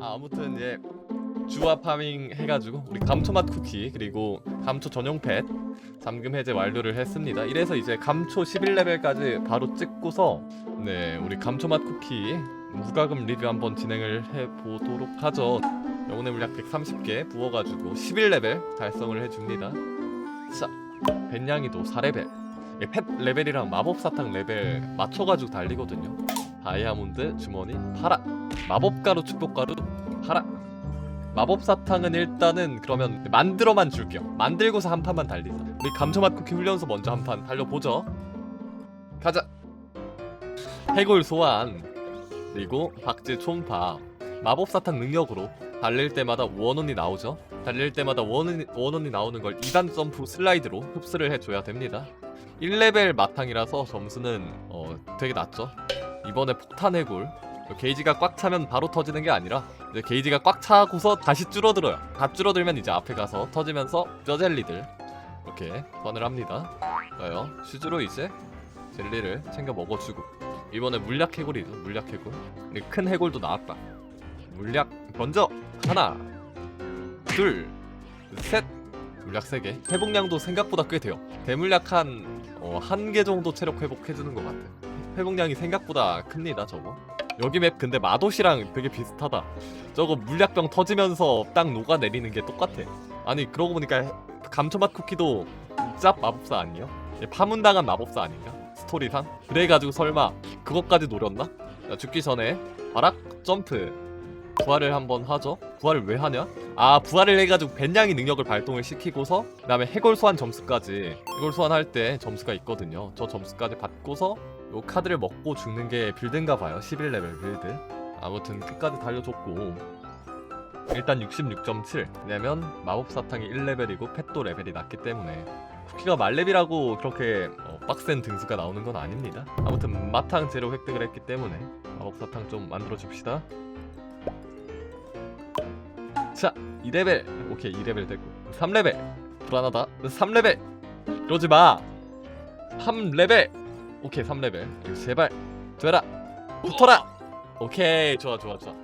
아, 아무튼 이제 주화 파밍 해가지고 우리 감초맛 쿠키 그리고 감초 전용 펫 잠금 해제 완료를 했습니다. 이래서 이제 감초 11레벨까지 바로 찍고서 네 우리 감초맛 쿠키 무과금 리뷰 한번 진행을 해보도록 하죠. 영혼의 물약 130개 부어가지고 11레벨 달성을 해줍니다. 자, 벤냥이도 4레벨. 이게 펫 레벨이랑 마법 사탕 레벨 맞춰가지고 달리거든요. 다이아몬드 주머니 파라. 마법가루 축복가루 파라. 마법 사탕은 일단은 그러면 만들어만 줄게요. 만들고서 한 판만 달리자. 우리 감초맛 쿠키 훈련소 먼저 한 판 달려보죠. 가자. 해골 소환 그리고 박제 촌파 마법 사탕 능력으로 달릴 때마다 원원이 나오죠. 달릴 때마다 원원이, 원원이 나오는 걸 2단 점프 슬라이드로 흡수를 해줘야 됩니다. 1레벨 마탕이라서 점수는 어, 되게 낮죠. 이번에 폭탄 해골 게이지가 꽉 차면 바로 터지는 게 아니라 이제 게이지가 꽉 차고서 다시 줄어들어요. 다 줄어들면 이제 앞에 가서 터지면서 뼈젤리들 이렇게 선을 합니다. 좋아요. 슈즈로 이제 젤리를 챙겨 먹어주고 이번에 물약 해골이죠. 물약 해골. 큰 해골도 나왔다. 물약 먼저 하나, 둘, 셋. 물약 3개. 회복량도 생각보다 꽤 돼요. 대물약 한, 어, 한개 정도 체력 회복해주는 것 같아. 회복량이 생각보다 큽니다, 저거. 여기 맵 근데 마도시랑 되게 비슷하다. 저거 물약병 터지면서 딱 녹아내리는 게 똑같아. 아니, 그러고 보니까 감초맛 쿠키도 짭 마법사 아니에요? 얘 파문당한 마법사 아닌가? 스토리상? 그래가지고 설마 그것까지 노렸나? 자, 죽기 전에 바락 점프 부활을 한번 하죠. 부활을 왜 하냐? 아 부활을 해가지고 벤냥이 능력을 발동을 시키고서 그 다음에 해골 소환 점수까지 해골 소환할 때 점수가 있거든요. 저 점수까지 받고서 요 카드를 먹고 죽는 게 빌드인가 봐요. 11레벨 빌드. 아무튼 끝까지 달려줬고 일단 66.7 왜냐면 마법 사탕이 1레벨이고 펫도 레벨이 낮기 때문에 쿠키가 말렙이라고 그렇게 어, 빡센 등수가 나오는 건 아닙니다. 아무튼 마탕 재료 획득을 했기 때문에 마법 사탕 좀 만들어 줍시다. 자, 2레벨. 오케이, 2레벨 됐고. 3레벨. 불안하다. 3레벨. 이러지 마. 3레벨. 오케이, 3레벨. 그리고 제발 되라. 붙어라. 오케이, 좋아, 좋아, 좋아.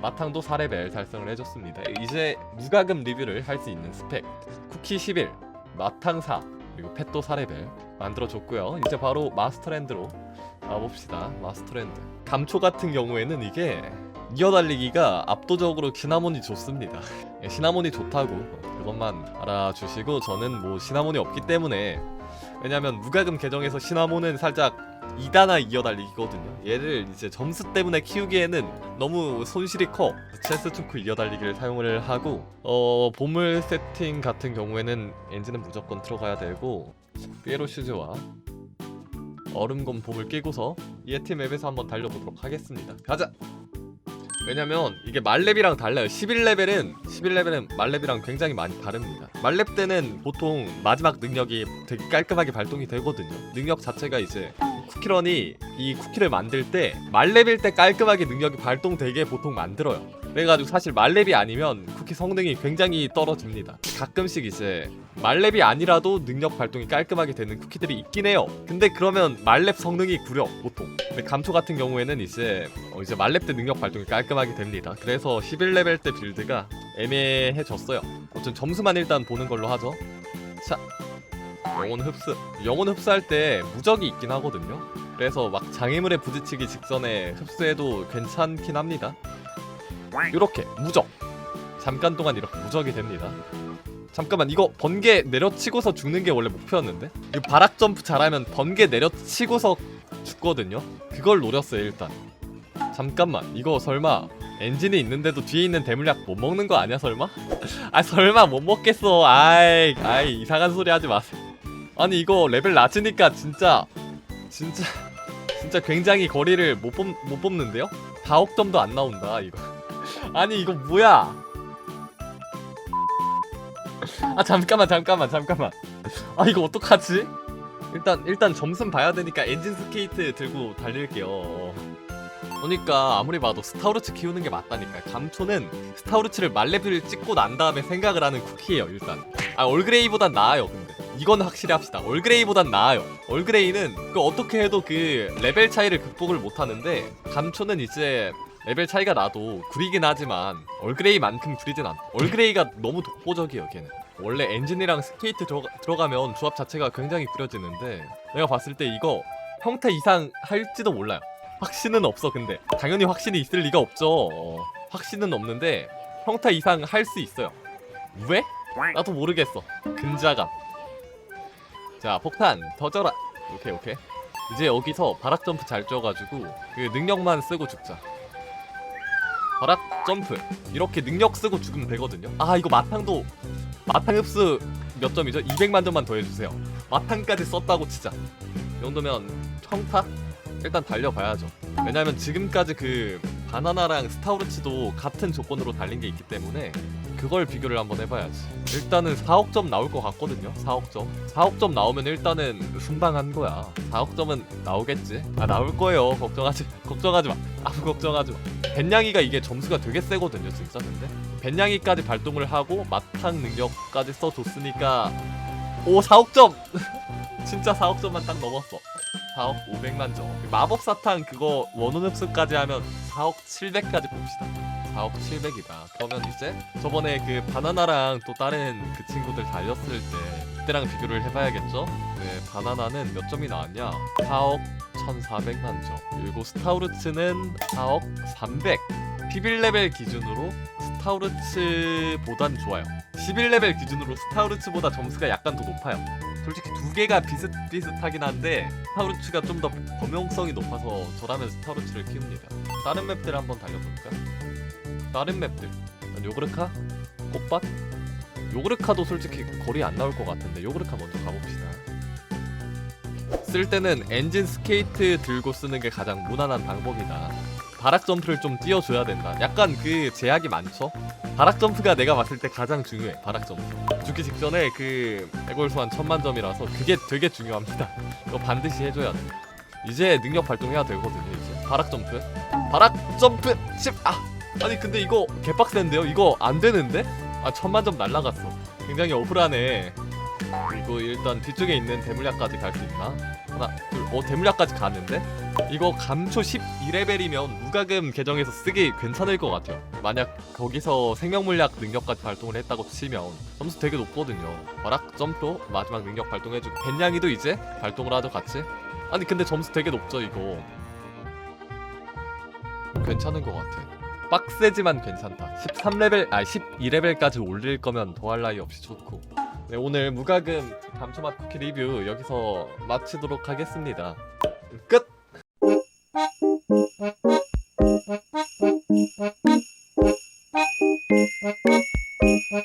마탕도 4레벨 달성을 해줬습니다. 이제 무과금 리뷰를 할 수 있는 스펙. 쿠키 11, 마탕 4, 그리고 펫도 4레벨 만들어줬고요. 이제 바로 마스터랜드로 가봅시다. 마스터랜드. 감초 같은 경우에는 이게 이어달리기가 압도적으로 시나몬이 좋습니다. 예, 시나몬이 좋다고 그것만 알아주시고 저는 뭐 시나몬이 없기 때문에 왜냐면 무과금 계정에서 시나몬은 살짝 2다나 이어달리기거든요. 얘를 이제 점수 때문에 키우기에는 너무 손실이 커. 체스 투크 이어달리기를 사용을 하고 어 보물 세팅 같은 경우에는 엔진은 무조건 들어가야 되고 삐에로 슈즈와 얼음검 봄을 끼고서 이에티 맵에서 한번 달려보도록 하겠습니다. 가자. 왜냐면 이게 말렙이랑 달라요. 11레벨은 11레벨은 말렙이랑 굉장히 많이 다릅니다. 말렙 때는 보통 마지막 능력이 되게 깔끔하게 발동이 되거든요. 능력 자체가 이제 쿠키런이 이 쿠키를 만들 때 말렙일 때 깔끔하게 능력이 발동되게 보통 만들어요. 그래가지고 사실 말렙이 아니면 쿠키 성능이 굉장히 떨어집니다. 가끔씩 이제 말렙이 아니라도 능력 발동이 깔끔하게 되는 쿠키들이 있긴 해요. 근데 그러면 말렙 성능이 구려 보통. 근데 감초 같은 경우에는 이제 어 이제 말렙 때 능력 발동이 깔끔하게 됩니다. 그래서 11레벨 때 빌드가 애매해졌어요. 아무튼 점수만 일단 보는 걸로 하죠. 자, 영혼 흡수. 영혼 흡수할 때 무적이 있긴 하거든요. 그래서 막 장애물에 부딪히기 직전에 흡수해도 괜찮긴 합니다. 이렇게 무적. 잠깐 동안 이렇게 무적이 됩니다. 잠깐만 이거 번개 내려치고서 죽는 게 원래 목표였는데 이 바락 점프 잘하면 번개 내려치고서 죽거든요. 그걸 노렸어요 일단. 잠깐만 이거 설마 엔진이 있는데도 뒤에 있는 대물약 못 먹는 거 아니야 설마? 아 설마 못 먹겠어. 아이 아이 이상한 소리 하지 마세요. 아니 이거 레벨 낮으니까 진짜 진짜 진짜 굉장히 거리를 못, 뽑, 못 뽑는데요? 4억 점도 안 나온다 이거. 아니 이거 뭐야? 아 잠깐만 잠깐만 잠깐만. 아 이거 어떡하지? 일단 일단 점수 봐야 되니까 엔진 스케이트 들고 달릴게요. 그러니까 아무리 봐도 스타우르츠 키우는 게 맞다니까. 감초는 스타우르츠를 말레벨을 찍고 난 다음에 생각을 하는 쿠키예요 일단. 아 올그레이보단 나아요 근데. 이건 확실히 합시다. 올그레이보단 나아요. 올그레이는 그 어떻게 해도 그 레벨 차이를 극복을 못 하는데 감초는 이제 레벨 차이가 나도 구리긴 하지만 얼그레이만큼 구리진 않아 얼그레이가 너무 독보적이에요 걔는. 원래 엔진이랑 스케이트 들어가, 들어가면 조합 자체가 굉장히 꾸려지는데 내가 봤을 때 이거 형태 이상 할지도 몰라요. 확신은 없어 근데. 당연히 확신이 있을 리가 없죠. 어, 확신은 없는데 형태 이상 할 수 있어요. 왜? 나도 모르겠어. 근자감. 자 폭탄. 터져라. 오케이 오케이. 이제 여기서 바락 점프 잘 쪄가지고 그 능력만 쓰고 죽자 바락 점프. 이렇게 능력 쓰고 죽으면 되거든요. 아 이거 마탕도 마탕 흡수 몇 점이죠? 200만 점만 더 해주세요. 마탕까지 썼다고 치자. 이 정도면 평타? 일단 달려봐야죠. 왜냐면 지금까지 그 바나나랑 스타우르치도 같은 조건으로 달린 게 있기 때문에 그걸 비교를 한번 해봐야지. 일단은 4억 점 나올 것 같거든요 4억 점. 4억 점 나오면 일단은 순방한 거야. 4억 점은 나오겠지? 아 나올 거예요. 걱정하지 걱정하지 마. 아무 걱정하지 마. 벤냥이가 이게 점수가 되게 세거든요 진짜 근데. 벤냥이까지 발동을 하고 마탕 능력까지 써줬으니까. 오 4억 점! 진짜 4억 점만 딱 넘었어. 4억 500만 점. 마법 사탕 그거 원혼 흡수까지 하면 4억 700까지 봅시다 4억 700이다. 그러면 이제 저번에 그 바나나랑 또 다른 그 친구들 달렸을 때 그때랑 비교를 해봐야겠죠? 네 바나나는 몇 점이 나왔냐? 4억 1400만 점. 그리고 스타우르츠는 4억 300 11레벨 기준으로 스타우르츠보단 좋아요. 11레벨 기준으로 스타우르츠보다 점수가 약간 더 높아요. 솔직히 두 개가 비슷비슷하긴 한데 스타우르츠가 좀 더 범용성이 높아서 저라면 스타우르츠를 키웁니다. 다른 맵들 한번 달려볼까? 다른 맵들 요그르카? 꽃밭? 요그르카도 솔직히 거리 안 나올 것 같은데 요그르카 먼저 가봅시다 쓸 때는 엔진 스케이트 들고 쓰는 게 가장 무난한 방법이다 바락 점프를 좀 띄워줘야 된다 약간 그 제약이 많죠? 바락 점프가 내가 봤을 때 가장 중요해 바락 점프 죽기 직전에 그 애골 소환 천만 점이라서 그게 되게 중요합니다 이거 반드시 해줘야 돼 이제 능력 발동해야 되거든요 이제 바락 점프 바락 점프 10! 아! 아니 근데 이거 개빡센데요? 이거 안 되는데? 아 천만 점 날라갔어 굉장히 어불하네 그리고 일단 뒤쪽에 있는 대물약까지 갈 수 있나? 하나 둘 어 대물약까지 가는데? 이거 감초 12레벨이면 무과금 계정에서 쓰기 괜찮을 것 같아요 만약 거기서 생명물약 능력까지 발동을 했다고 치면 점수 되게 높거든요 바락 점프 마지막 능력 발동해주고 벤냥이도 이제 발동을 하죠 같이 아니 근데 점수 되게 높죠 이거 괜찮은 것 같아 빡세지만 괜찮다. 13레벨 아 12레벨까지 올릴 거면 더할 나위 없이 좋고. 네 오늘 무과금 감초맛 쿠키 리뷰 여기서 마치도록 하겠습니다. 끝!